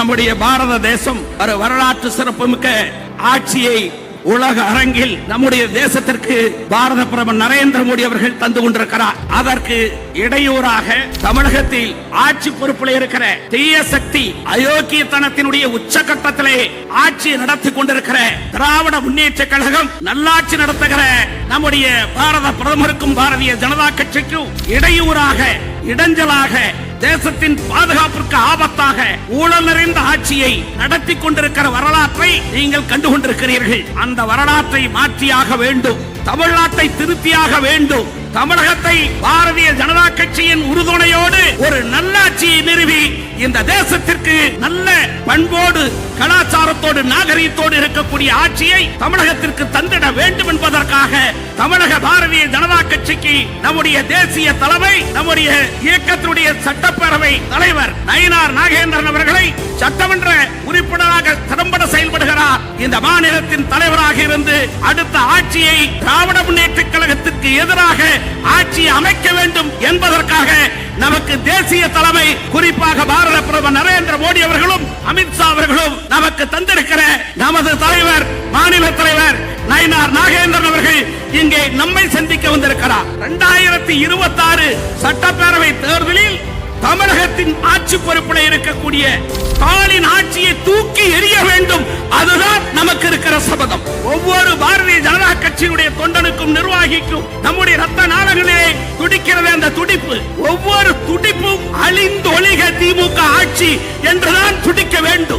நம்முடைய பாரத தேசம் ஒரு வரலாற்று சிறப்புமிக்க ஆட்சியை உலக அரங்கில் நம்முடைய தேசத்திற்கு பாரத பிரதமர் நரேந்திர மோடி அவர்கள் தந்து கொண்டிருக்கிறார். அதற்கு இடையூறாக தமிழகத்தில் ஆட்சி பொறுப்பில் இருக்கிற தீய சக்தி அயோக்கியத்தனத்தினுடைய உச்சகட்டத்திலே ஆட்சி நடத்தி கொண்டிருக்கிற திராவிட முன்னேற்ற கழகம் நல்லாட்சி நடத்துகிற நம்முடைய பாரத பிரதமருக்கும் பாரதிய ஜனதா கட்சிக்கும் இடையூறாக இடைஞ்சலாக தேசத்தின் பாதுகாப்பிற்கு ஆபத்தாக ஊழல் நிறைந்த ஆட்சியை நடத்தி கொண்டிருக்கிற வரலாற்றை நீங்கள் கண்டு கொண்டிருக்கிறீர்கள் அந்த வரலாற்றை மாற்றியாக வேண்டும். தமிழ்நாட்டை திருத்தியாக வேண்டும். தமிழகத்தை பாரதிய ஜனதா கட்சியின் உறுதுணையோடு ஒரு நல்லாட்சியை நிறுவி இந்த தேசத்திற்கு நல்ல பண்போடு கலாச்சாரத்தோடு நாகரிகத்தோடு இருக்கக்கூடிய ஆட்சியை தமிழகத்திற்கு தந்திட வேண்டும் என்பதற்காக தமிழக பாரதிய ஜனதா கட்சிக்கு நம்முடைய தேசிய தலைமை நம்முடைய இயக்கத்தினுடைய சட்டப்பேரவை தலைவர் நயினார் நாகேந்திரன் அவர்களை சட்டமன்ற உறுப்பினராக இந்த மாநிலத்தின் தலைவராக இருந்து அடுத்த ஆட்சியை திராவிட முன்னேற்ற கழகத்திற்கு எதிராக ஆட்சி அமைக்க வேண்டும் என்பதற்காக நமக்கு தேசிய தலைமை குறிப்பாக பாரத பிரதமர் நரேந்திர மோடி அவர்களும் அமித்ஷா அவர்களும் நமக்கு தந்திருக்கிற நமது தலைவர் மாநில தலைவர் நயினார் நாகேந்திரன் அவர்கள் இங்கே நம்மை சந்திக்க வந்திருக்கிறார். இரண்டாயிரத்தி இருபத்தி ஆறு சட்டப்பேரவை தேர்தலில் தமிழகத்தின் ஆட்சி பொறுப்பில் இருக்கக்கூடிய ஸ்டாலின் ஆட்சியை தூக்கி கட்சியினுடைய தொண்டனுக்கும் நிர்வாகிக்கும் நம்முடைய ரத்த நாளங்களிலே துடிக்கிறது அந்த துடிப்பு. ஒவ்வொரு துடிப்பும் அழிந்தொழிக திமுக ஆட்சி என்றுதான் துடிக்க வேண்டும்.